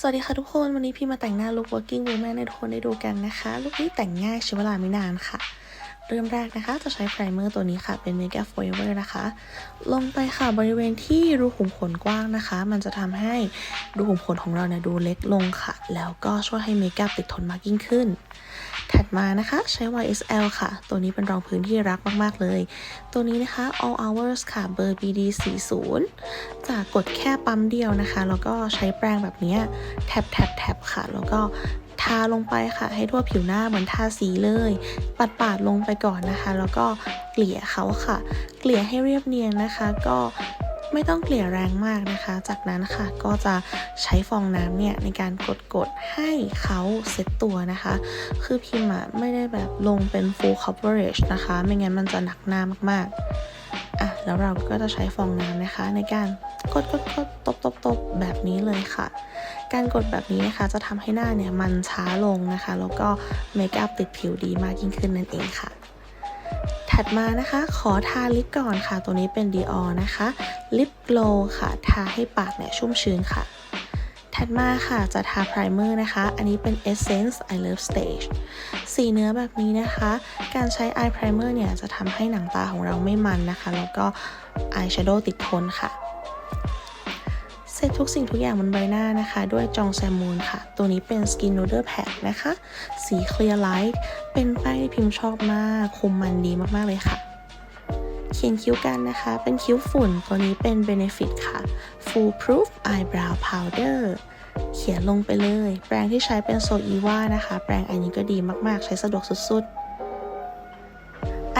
สวัสดีค่ะทุกคน วันนี้พี่มาแต่งหน้าลุค working woman ให้ทุกคนได้ดูกันนะคะลุคนี้แต่งง่ายใช้เวลาไม่นานค่ะ เริ่มแรกนะคะ จะใช้ไพรเมอร์ตัวนี้ค่ะ เป็น Mega Forever นะคะ ลงไปค่ะบริเวณที่รูขุมขนกว้างนะคะ มันจะทำให้รูขุมขนของเราเนี่ยดูเล็กลงค่ะ แล้วก็ช่วยให้เมคอัพติดทนมากยิ่งขึ้น ถัดมานะคะ ใช้ YSL ค่ะ ตัวนี้เป็นรองพื้นที่รักมาก ๆ เลย ตัวนี้นะคะ All Hours ค่ะ เบอร์ BD 40จะกกดแค่ปั๊มเดียวนะคะ แล้วก็ใช้แปรงแบบนี้แท็บแท็บแท็บค่ะ แล้วก็ทาลงไปค่ะ ให้ทั่วผิวหน้าเหมือนทาสีเลย ปัดปาดลงไปก่อนนะคะ แล้วก็เกลี่ยเขาค่ะ เกลี่ยให้เรียบเนียนนะคะ ก็ ไม่ต้องเกลี่ยแรงมากนะคะ จากนั้นค่ะก็จะใช้ฟองน้ำเนี่ยในการกดกดๆให้เขาเซ็ตตัวนะคะ คือพิมพ์ไม่ได้แบบลงเป็น full coverage นะคะ ไม่งั้นมันจะหนักหน้ามากๆ อะ แล้วเราก็จะใช้ฟองน้ำนะคะ ในการกดกดกดตบตบตบแบบนี้เลยค่ะ การกดแบบนี้นะคะจะทำให้หน้าเนี่ยมันช้าลงนะคะ แล้วก็เมคอัพติดผิวดีมากยิ่งขึ้นนั่นเองค่ะ ถัดมานะคะ ขอทาลิปก่อนค่ะ ตัวนี้เป็นดีออนะคะ ลิปโกลค่ะ ทาให้ปากเนี่ยชุ่มชื้นค่ะ ถัดมาค่ะจะทาไพรเมอร์นะคะ อันนี้เป็น Essence I Love Stage สีเนื้อแบบนี้นะคะ การใช้ Eye Primer เนี่ยจะทำให้หนังตาของเราไม่มันนะคะ แล้วก็ Eye Shadow ติดทนค่ะ เสร็จทุกสิ่งทุกอย่างบนใบหน้านะคะ ด้วยจองแซมมูนค่ะ ตัวนี้เป็น Skin Noodle Pack นะคะ สี Clear Light เป็นแป้ายที่พิมพ์ชอบมากคุมมันดีมากๆเลยค่ะ เขียนคิ้วกันนะคะ เป็นคิ้วฝุ่นตัวนี้เป็น Benefit ค่ะ Full Proof Eyebrow Powder เขียนลงไปเลย แปรงที่ใช้เป็นโซอีวานะคะ แปรงอันนี้ก็ดีมากๆ ใช้สะดวกสุดๆ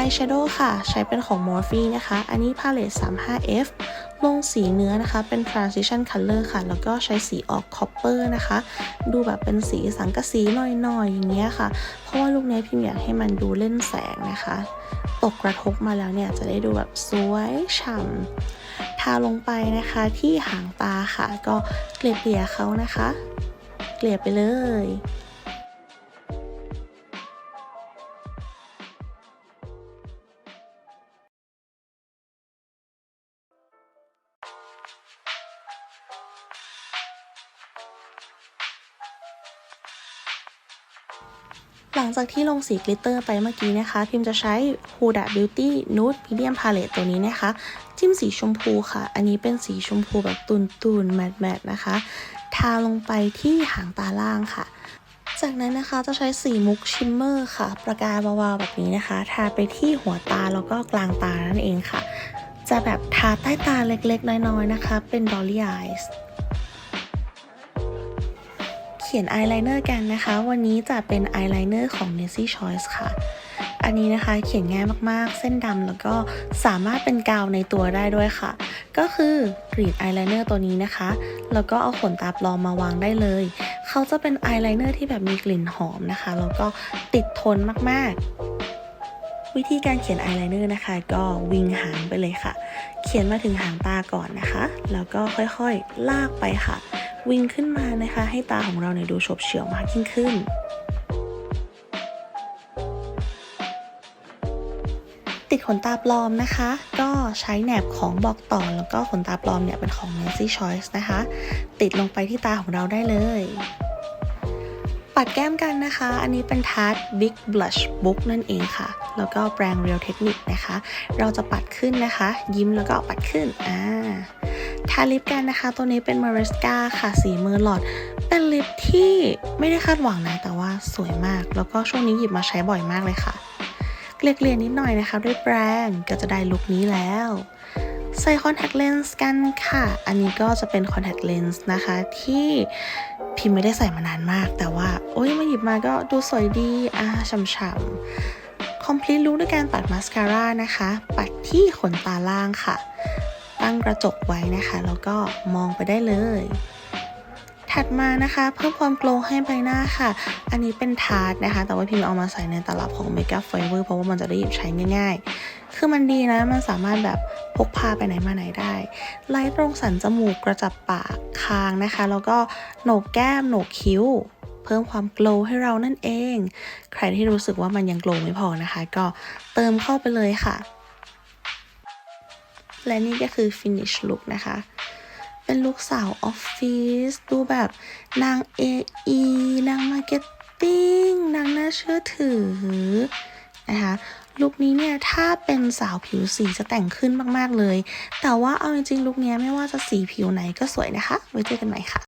Eyeshadow ค่ะ ใช้เป็นของ Morphe นะคะ อันนี้ Palette 35F ลงสีเนื้อนะคะ เป็น Transition Color ค่ะ แล้วก็ใช้สีออก Copper นะคะ ดูแบบเป็นสีสังกะสีหน่อยๆ อย่างเงี้ยค่ะ เพราะว่าลูกนี้พิมพ์อยากให้มันดูเล่นแสงนะคะ ตกกระทบมาแล้วเนี่ยจะได้ดูแบบสวยฉ่ำทาลงไปนะคะที่หางตาค่ะ ก็เกลี่ยๆเขานะคะ เกลี่ยไปเลย หลังจากที่ลงสีกลิตเตอร์ไปเมื่อกี้นะคะ พิมจะใช้ Huda Beauty Nude Medium Palette ตัวนี้นะคะ จิ้มสีชมพูค่ะ อันนี้เป็นสีชมพูแบบตุนตุนๆแมตแมตนะคะ ทาลงไปที่หางตาล่างค่ะ จากนั้นนะคะจะใช้สีมุกชิมเมอร์ค่ะ ประกายเบาๆแบบนี้นะคะ ทาไปที่หัวตาแล้วก็กลางตานั่นเองค่ะ จะแบบทาใต้ตาเล็กๆ น้อยๆนะคะ เป็น Dolly Eyes เขียนอายไลเนอร์กันนะคะ วันนี้จะเป็นอายไลเนอร์ของ n e s s i Choice ค่ะ อันนี้นะคะเขียนง่ายมากๆ เส้นดำแล้วก็สามารถเป็นกาวในตัวได้ด้วยค่ะ ก็คือกรีดอายไลเนอร์ตัวนี้นะคะ แล้วก็เอาขนตาปลอมมาวางได้เลย เขาจะเป็นอายไลเนอร์ที่แบบมีกลิ่นหอมนะคะ แล้วก็ติดทนมากๆวิธีการเขียนอายไลเนอร์นะคะ ก็วิงหางไปเลยค่ะ เขียนมาถึงหางตาก่อนนะคะ แล้วก็ค่อยๆ ลากไปค่ะ วิ่งขึ้นมานะคะ ให้ตาของเราเนี่ยดูฉบเฉี่ยวมากยิ่งขึ้น ติดขนตาปลอมนะคะ ก็ใช้แหนบของบอกต่อแล้วก็ขนตาปลอมเนี่ยเป็นของ Nancy Choice นะคะ ติดลงไปที่ตาของเราได้เลยปัดแก้มกันนะคะ อันนี้เป็นทาร์ต Big Blush Book นั่นเองค่ะ แล้วก็แปรง Real Technique นะคะ เราจะปัดขึ้นนะคะ ยิ้มแล้วก็ปัดขึ้น อ่า ทาลิปกันนะคะ ตัวนี้เป็น Maresca ค่ะ สีเมอร์ลอด เป็นลิปที่ไม่ได้คาดหวังนะ แต่ว่าสวยมาก แล้วก็ช่วงนี้หยิบมาใช้บ่อยมากเลยค่ะ เกลี่ยๆนิดหน่อยนะคะ ด้วยแปรงก็จะได้ลุคนี้แล้วใส่คอนแทคเลนส์กันค่ะ อันนี้ก็จะเป็นคอนแทคเลนส์นะคะ ที่พิมไม่ได้ใส่มานานมาก แต่ว่า โอ้ยมาหยิบมาก็ดูสวยดี อ่าฉ่ำๆ complete look ด้วยการปัดมาสคาร่านะคะ ปัดที่ขนตาล่างค่ะ ตั้งกระจกไว้นะคะแล้วก็มองไปได้เลย ถัดมานะคะ เพิ่มความโกลว์ให้ใบหน้าค่ะ อันนี้เป็นทาร์ตนะคะ แต่ว่าพิมพ์เอามาใส่ในตลับของ Makeup Forever เพราะว่ามันจะได้หยิบใช้ง่าย ๆ คือมันดีนะ มันสามารถแบบพกพาไปไหนมาไหนได้ไล่ตรงสันจมูกกระจับปากคางนะคะ แล้วก็โหนกแก้มโหนกคิ้วเพิ่มความโกลว์ให้เรานั่นเอง ใครที่รู้สึกว่ามันยังโกลว์ไม่พอนะคะ ก็เติมเข้าไปเลยค่ะ และนี่ก็คือ finish look นะคะ เป็นลูกสาวออฟฟิศดูแบบนาง AE นางมาร์เก็ตติ้งนางน่าเชื่อถือนะคะลุคนี้เนี่ยถ้าเป็นสาวผิวสีจะแต่งขึ้นมาก ๆ เลย แต่ว่าเอาจริงๆลุคเนี้ยไม่ว่าจะสีผิวไหนก็สวยนะคะ ไว้เจอกันใหม่ค่ะ